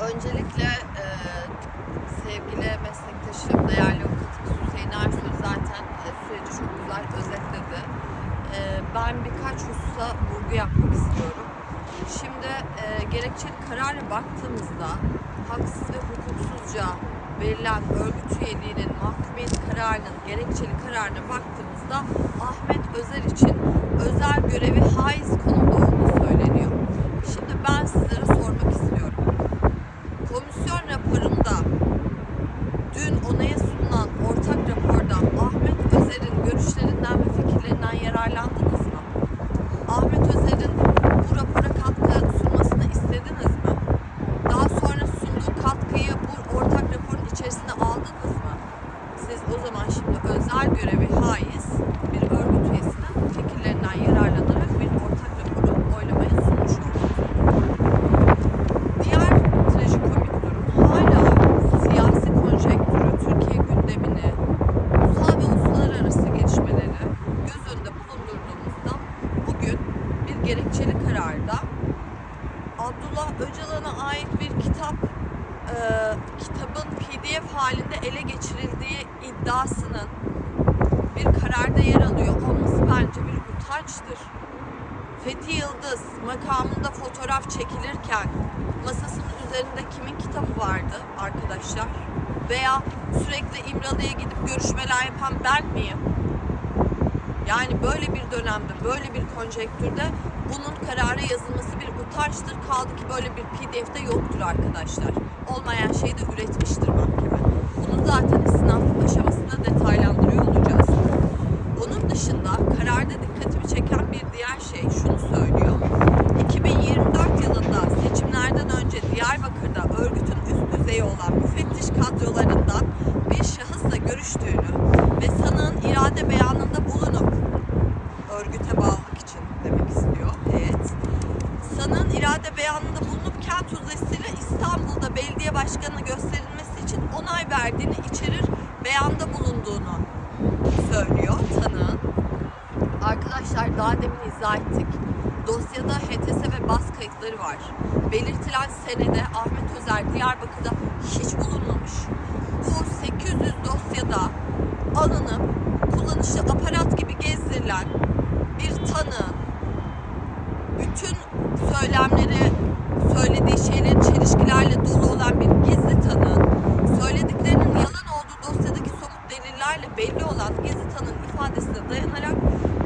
Öncelikle e, sevgili meslektaşım, değerli avukatım Hüseyin Ersoy zaten e, süreci çok güzel özetledi. E, ben birkaç hususa vurgu yapmak istiyorum. Şimdi e, gerekçeli karara baktığımızda haksız ve hukuksuzca verilen örgüt üyeliğinin mahkumiyet kararının gerekçeli kararına baktığımızda Ahmet Özer için özel görevi haiz konumda olduğu söyleniyor. Şimdi ben sizlere sormak istiyorum. Komisyon raporunda dün onaya sunulan ortak raporda Ahmet Özer'in görüşlerinden ve fikirlerinden yararlandınız mı? Ahmet Özer'in bu rapora katkı sunmasını istediniz mi? Daha sonra sunduğu katkıyı bu ortak raporun içerisine aldınız mı? Siz o zaman şimdi özel görevi haiz bir örgüt üyesinin fikirlerinden yararlanarak bir ortak raporu oylamaya sunmuş oldunuz. Diğer trajikomik durum hala siyasi konjektürü, Türkiye gündemini, ulusal ve uluslararası gelişmeleri göz önünde bulundurduğumuzda bugün bir gerekçeli kararda Abdullah Öcalan'a ait bir kitap e, kitabın PDF halinde ele geçirildiği iddiasının bir kararda yer alıyor olması bence bir utançtır. Fethi Yıldız makamında fotoğraf çekilirken üzerinde kimin kitabı vardı arkadaşlar? Veya sürekli İmralı'ya gidip görüşmeler yapan ben miyim? Yani böyle bir dönemde, böyle bir konjektürde bunun karara yazılması bir utançtır. Kaldı ki böyle bir pdf'de yoktur arkadaşlar. Olmayan şeyi de üretmiştir mahkeme. Bunu zaten istinaf aşamasında detaylandırıyor olacağız. Onun dışında kararda dikkatimi çeken bir diğer şey şunu söylüyor. 2024 yılında seçimlerden önce Ahmet Özer Diyarbakır'da hiç bulunmamış. Bu 800 dosyada alınıp kullanışlı aparat gibi gezdirilen bir tanığın bütün söylemleri, söylediği şeylerin çelişkilerle dolu olan bir gizli tanığın söylediklerinin yalan olduğu dosyadaki somut delillerle belli olan gizli tanığın ifadesine dayanarak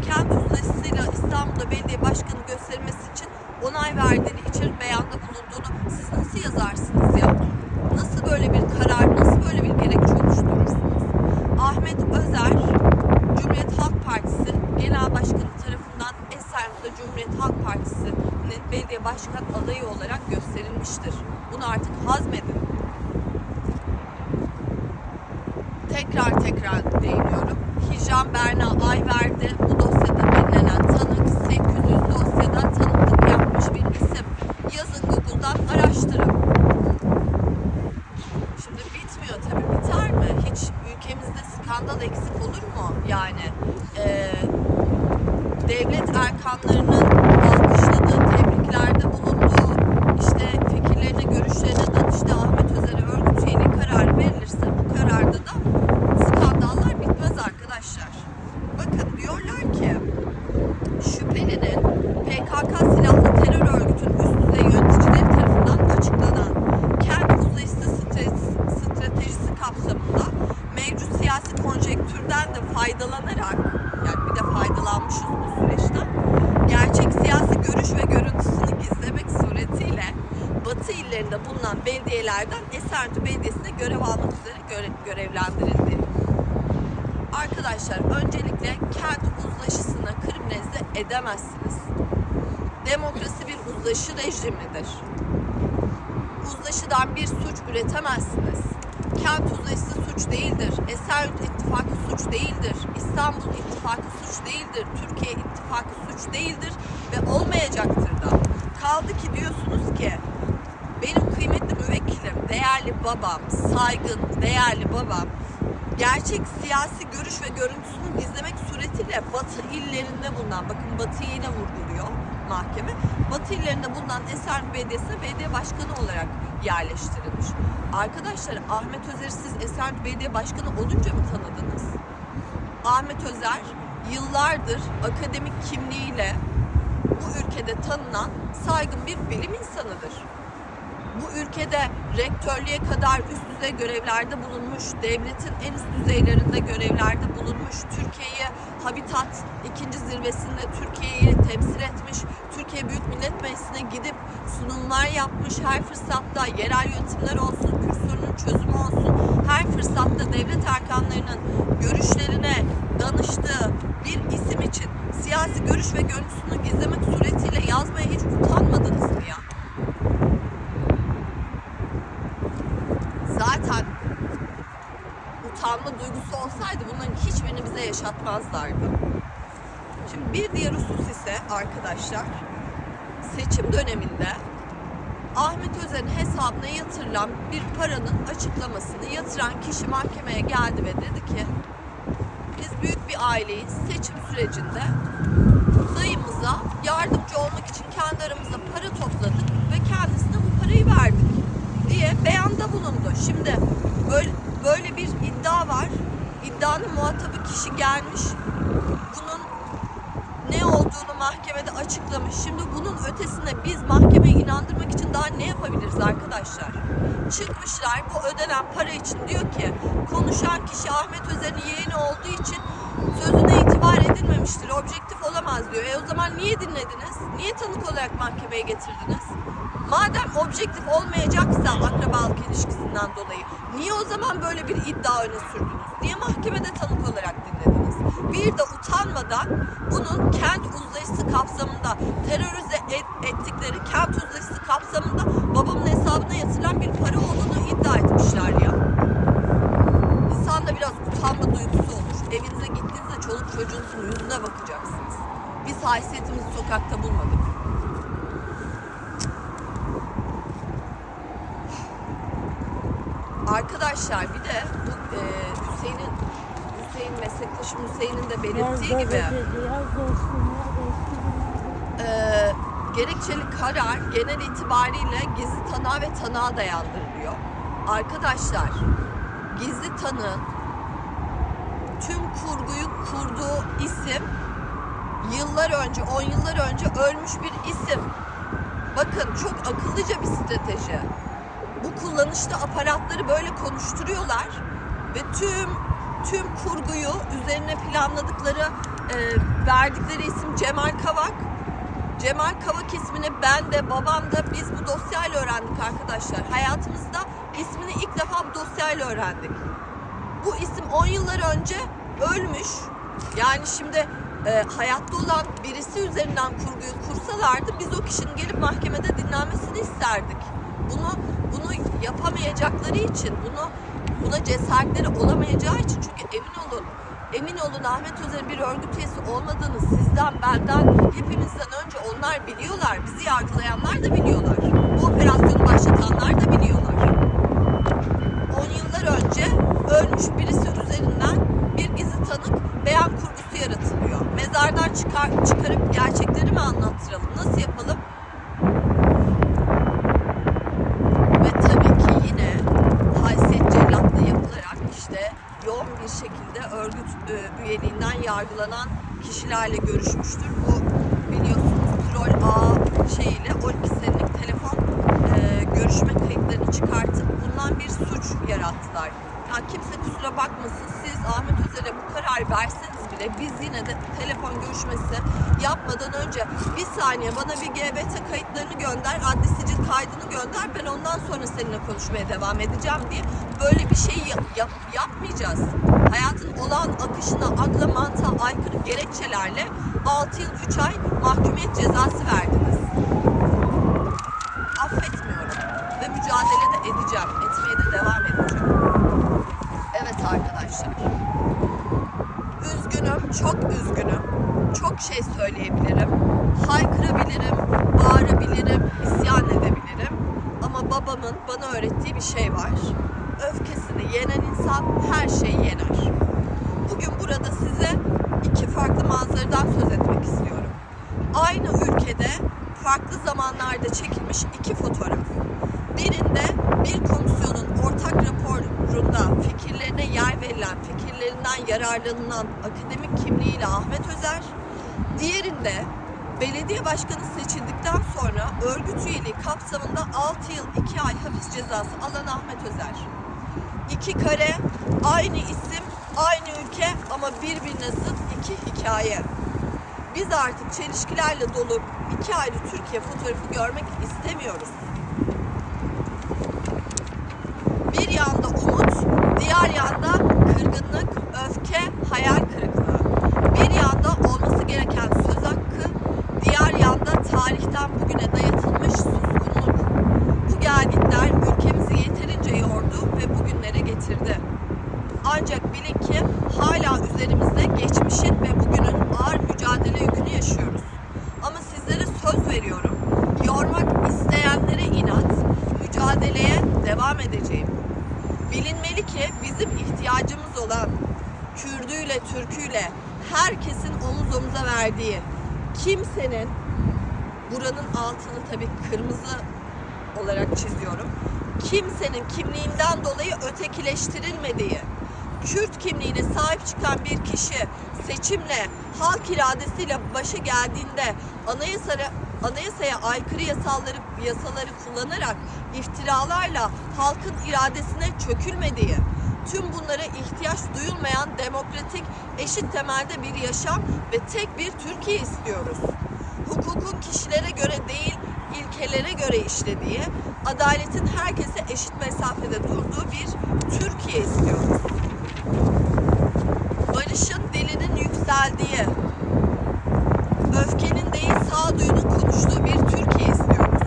kent uzlaşısıyla İstanbul'da belediye başkanı gösterilmesi için onay verdiğini içerik beyanda bulunduğunu siz nasıl yazarsınız ya? Nasıl böyle bir karar, nasıl böyle bir gerekçe oluşturursunuz? Ahmet Özer, Cumhuriyet Halk Partisi Genel Başkanı tarafından Esenyurt'ta Cumhuriyet Halk Partisi'nin belediye başkan adayı olarak gösterilmiştir. Bunu artık hazmedin. Tekrar tekrar değiniyorum. Hicran Berna Ayverdi bu dosyada belirlenen tanık 800 dosyada tanıklık yapmış bir isim. Yazın Google'dan araştırın. Şimdi bitmiyor tabii biter mi? Hiç ülkemizde skandal eksik olur mu? Yani eee, devlet erkanlarının alkışladığı, tebriklerde bulunduğu, işte fikirlerine, görüşlerine danıştığı Ahmet Özer'e örgüt üyeliği kararı verilirse bu kararda da skandallar bitmez arkadaşlar. Bakın diyorlar ki şüphelinin PKK silahlı terör örgütün üst düzey yöneticileri tarafından açıklanan kent uzayısı stres- stratejisi kapsamında mevcut siyasi konjektürden de faydalanarak yani bir de faydalanmışız bu süreçten gerçek siyasi görüş ve görüntüsünü gizlemek suretiyle Batı illerinde bulunan belediyelerden Esenyurt Belediyesi'ne görev almak üzere göre- görevlendirildi. Arkadaşlar öncelikle kent uzlaşısını kriminalize edemezsiniz. Demokrasi bir uzlaşı rejimidir. Uzlaşıdan bir suç üretemezsiniz. Kent uzlaşısı suç değildir. Esenyurt İttifakı suç değildir. İstanbul İttifakı suç değildir. Türkiye İttifakı suç değildir ve olmayacaktır da. Kaldı ki diyorsunuz ki benim kıymetli müvekkilim, değerli babam, saygın, değerli babam gerçek siyasi görüş ve görüntüsünü gizlemek suretiyle Batı illerinde bulunan, bakın Batı'yı yine vurguluyor mahkeme, Batı illerinde bulunan Esenyurt Belediyesi'ne belediye başkanı olarak yerleştirilmiş. Arkadaşlar Ahmet Özer'i siz Esenyurt Belediye Başkanı olunca mı tanıdınız? Ahmet Özer yıllardır akademik kimliğiyle bu ülkede tanınan saygın bir bilim insanıdır. Bu ülkede rektörlüğe kadar üst düzey görevlerde bulunmuş, devletin en üst düzeylerinde görevlerde bulunmuş, Türkiye'yi Habitat ikinci zirvesinde Türkiye'yi temsil etmiş, Türkiye Büyük Millet Meclisi'ne gidip sunumlar yapmış, her fırsatta yerel yönetimler olsun, Kürt sorunun çözümü olsun, her fırsatta devlet erkanlarının görüşlerine danıştığı bir isim için siyasi görüş ve görüntüsünü gizlemek suretiyle yazmaya hiç utanmadınız mı ya? Zaten utanma duygusu olsaydı bunların hiçbirini bize yaşatmazlardı. Şimdi bir diğer husus ise arkadaşlar seçim döneminde Ahmet Özer'in hesabına yatırılan bir paranın açıklamasını yatıran kişi mahkemeye geldi ve dedi ki biz büyük bir aileyiz. Seçim sürecinde dayımıza yardımcı olmak için kendi aramızda para topladık ve kendisine bu parayı verdik diye beyanda bulundu. Şimdi böyle, böyle bir iddia var. İddianın muhatabı kişi gelmiş. Bunun ne olduğunu mahkemede açıklamış. Şimdi bunun ötesinde biz mahkemeyi inandırmak için daha ne yapabiliriz arkadaşlar? Çıkmışlar bu ödenen para için diyor ki konuşan kişi Ahmet Özer'in yeğeni olduğu için sözüne itibar edilmemiştir. Objektif olamaz diyor. E o zaman niye dinlediniz? Niye tanık olarak mahkemeye getirdiniz? Madem objektif olmayacaksa akrabalık ilişkisinden dolayı niye o zaman böyle bir iddia öne sürdünüz? Niye mahkemede tanık olarak dinlediniz? Bir de utanmadan bunun kent uzlaşısı kapsamında terörize et- ettikleri kent uzlaşısı kapsamında babamın hesabına yatırılan bir para olduğunu iddia etmişler ya. İnsanda biraz utanma duygusu olur. Evinize gittiğinizde çoluk çocuğunuzun yüzüne bakacaksınız. Biz haysiyetimizi sokakta bulmadık. Arkadaşlar bir de bu e, Hüseyin'in Hüseyin meslektaşım Hüseyin'in de belirttiği gibi e, gerekçeli karar genel itibariyle gizli tanığa ve tanığa dayandırılıyor. Arkadaşlar gizli tanığın tüm kurguyu kurduğu isim yıllar önce, 10 yıllar önce ölmüş bir isim. Bakın çok akıllıca bir strateji. Bu kullanışlı aparatları böyle konuşturuyorlar ve tüm tüm kurguyu üzerine planladıkları, e, verdikleri isim Cemal Kavak. Cemal Kavak ismini ben de babam da biz bu dosyayla öğrendik arkadaşlar. Hayatımızda ismini ilk defa bu dosyayla öğrendik. Bu isim 10 yıllar önce ölmüş. Yani şimdi e, hayatta olan birisi üzerinden kurguyu kursalardı biz o kişinin gelip mahkemede dinlenmesini isterdik. Bunu bunu yapamayacakları için, bunu buna cesaretleri olamayacağı için çünkü emin olun Emin olun Ahmet Özer'in bir örgüt üyesi olmadığını sizden, benden, hepimizden önce onlar biliyorlar. Bizi yargılayanlar da biliyorlar. Bu operasyonu başlatanlar da biliyorlar. 10 yıllar önce ölmüş birisi üzerinden bir gizli tanık beyan kurgusu yaratılıyor. Mezardan çıkar, çıkarıp gerçekleri mi anlattıralım? Nasıl yapalım? Ve tabii ki yine haysiyet cellatlığı yapılarak işte yoğun bir şekilde örgüt e, yargılanan kişilerle görüşmüştür. Ahmet Özer'e bu karar verseniz bile biz yine de telefon görüşmesi yapmadan önce bir saniye bana bir GBT kayıtlarını gönder, adli sicil kaydını gönder ben ondan sonra seninle konuşmaya devam edeceğim diye böyle bir şey yap, yap- yapmayacağız. Hayatın olağan akışına, akla mantığa aykırı gerekçelerle 6 yıl 3 ay mahkumiyet cezası verdiniz. Üzgünüm, çok üzgünüm. Çok şey söyleyebilirim. Haykırabilirim, bağırabilirim, isyan edebilirim. Ama babamın bana öğrettiği bir şey var. Öfkesini yenen insan her şeyi yener. Bugün burada size iki farklı manzaradan söz etmek istiyorum. Aynı ülkede farklı zamanlarda çekilmiş iki fotoğraf. Birinde bir komisyonun ortak raporunda fikirlerine yer verilen fikir yararlanılan akademik kimliğiyle Ahmet Özer, diğerinde belediye başkanı seçildikten sonra örgüt üyeliği kapsamında 6 yıl 2 ay hapis cezası alan Ahmet Özer. İki kare, aynı isim, aynı ülke ama birbirine zıt iki hikaye. Biz artık çelişkilerle dolu iki ayrı Türkiye fotoğrafı görmek istemiyoruz. Bir yanda umut, diğer yanda kırgınlık, öfke, Kürdüyle, Türküyle herkesin omuz omuza verdiği, kimsenin buranın altını tabii kırmızı olarak çiziyorum. Kimsenin kimliğinden dolayı ötekileştirilmediği, Kürt kimliğine sahip çıkan bir kişi seçimle, halk iradesiyle başa geldiğinde anayasaya, anayasaya aykırı yasaları, yasaları kullanarak iftiralarla halkın iradesine çökülmediği, tüm bunlara ihtiyaç duyulmayan demokratik, eşit temelde bir yaşam ve tek bir Türkiye istiyoruz. Hukukun kişilere göre değil, ilkelere göre işlediği, adaletin herkese eşit mesafede durduğu bir Türkiye istiyoruz. Barışın dilinin yükseldiği, öfkenin değil sağduyunun konuştuğu bir Türkiye istiyoruz.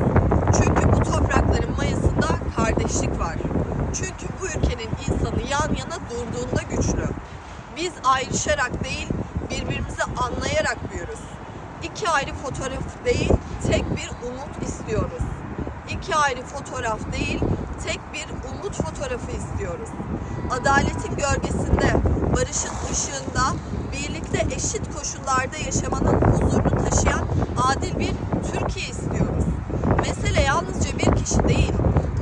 Çünkü bu toprakların mayasında kardeşlik var. Çünkü bu ülkenin insanı yan yana durduğunda güçlü. Biz ayrışarak değil, birbirimizi anlayarak büyürüz. İki ayrı fotoğraf değil, tek bir umut istiyoruz. İki ayrı fotoğraf değil, tek bir umut fotoğrafı istiyoruz. Adaletin gölgesinde, barışın ışığında, birlikte eşit koşullarda yaşamanın huzurunu taşıyan adil bir Türkiye istiyoruz. Mesele yalnızca bir kişi değil,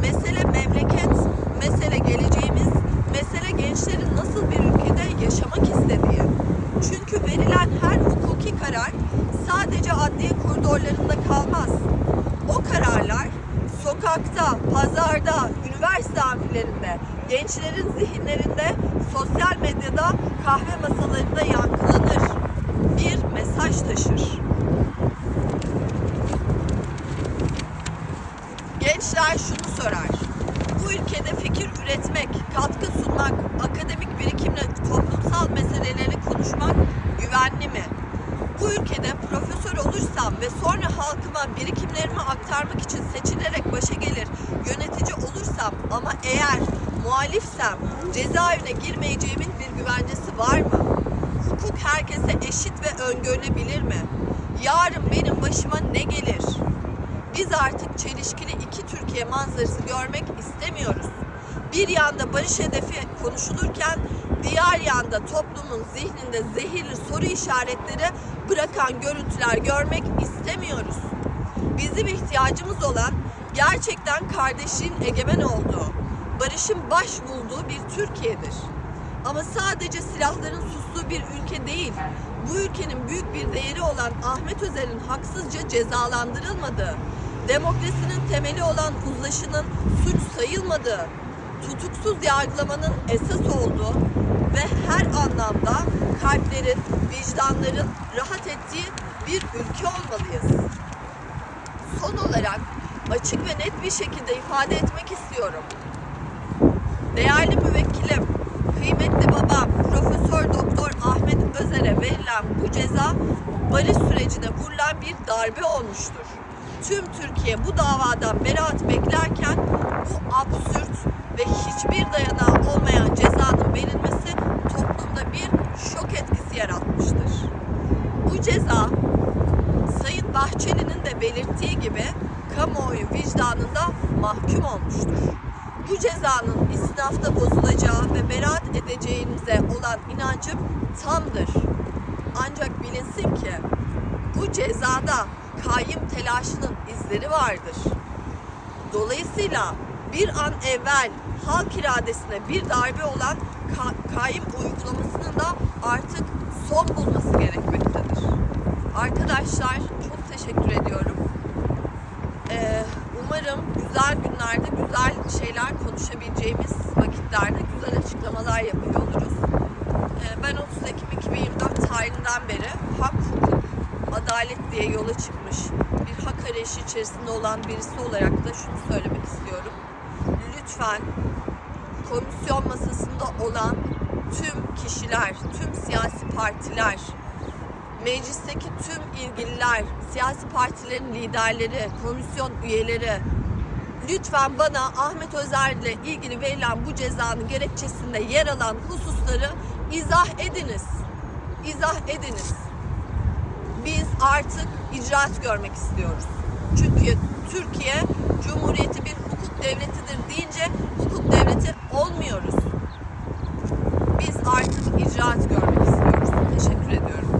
mesele memleket, mesele geleceğimiz, mesele gençlerin nasıl bir ülkede yaşamak istediği. Çünkü verilen her hukuki karar sadece adliye koridorlarında kalmaz. O kararlar sokakta, pazarda, üniversite amfilerinde, gençlerin zihinlerinde, sosyal medyada, kahve masalarında yankılanır. Bir mesaj taşır. Gençler şunu sorar. Bu ülkede üretmek, katkı sunmak, akademik birikimle toplumsal meseleleri konuşmak güvenli mi? Bu ülkede profesör olursam ve sonra halkıma birikimlerimi aktarmak için seçilerek başa gelir, yönetici olursam ama eğer muhalifsem cezaevine girmeyeceğimin bir güvencesi var mı? Hukuk herkese eşit ve öngörülebilir mi? Yarın benim başıma ne gelir? Biz artık çelişkili iki Türkiye manzarası görmek istemiyoruz. Bir yanda barış hedefi konuşulurken diğer yanda toplumun zihninde zehirli soru işaretleri bırakan görüntüler görmek istemiyoruz. Bizim ihtiyacımız olan gerçekten kardeşliğin egemen olduğu, barışın baş bulduğu bir Türkiye'dir. Ama sadece silahların sustuğu bir ülke değil, bu ülkenin büyük bir değeri olan Ahmet Özer'in haksızca cezalandırılmadığı, demokrasinin temeli olan uzlaşının suç sayılmadığı, tutuksuz yargılamanın esas olduğu ve her anlamda kalplerin, vicdanların rahat ettiği bir ülke olmalıyız. Son olarak açık ve net bir şekilde ifade etmek istiyorum. Değerli müvekkilim, kıymetli babam Profesör Doktor Ahmet Özer'e verilen bu ceza barış sürecine vurulan bir darbe olmuştur. Tüm Türkiye bu davadan beraat beklerken bu absürt ve hiçbir dayanağı olmayan cezanın verilmesi toplumda bir şok etkisi yaratmıştır. Bu ceza Sayın Bahçeli'nin de belirttiği gibi kamuoyu vicdanında mahkum olmuştur. Bu cezanın isnafta bozulacağı ve beraat edeceğinize olan inancım tamdır. Ancak bilinsin ki bu cezada kayyım telaşının izleri vardır. Dolayısıyla bir an evvel halk iradesine bir darbe olan ka- kayyum uygulamasının da artık son bulması gerekmektedir. Arkadaşlar çok teşekkür ediyorum. Ee, umarım güzel günlerde güzel şeyler konuşabileceğimiz vakitlerde güzel açıklamalar yapıyor oluruz. Ee, ben 30 Ekim 2024 tarihinden beri hak, hukuk, adalet diye yola çıkmış bir hak arayışı içerisinde olan birisi olarak da şunu söylemek istiyorum. Lütfen komisyon masasında olan tüm kişiler, tüm siyasi partiler, meclisteki tüm ilgililer, siyasi partilerin liderleri, komisyon üyeleri lütfen bana Ahmet Özer ile ilgili verilen bu cezanın gerekçesinde yer alan hususları izah ediniz. İzah ediniz. Biz artık icraat görmek istiyoruz. Çünkü Türkiye Cumhuriyeti bir devletidir deyince hukuk devleti olmuyoruz. Biz artık icraat görmek istiyoruz. Teşekkür ediyorum.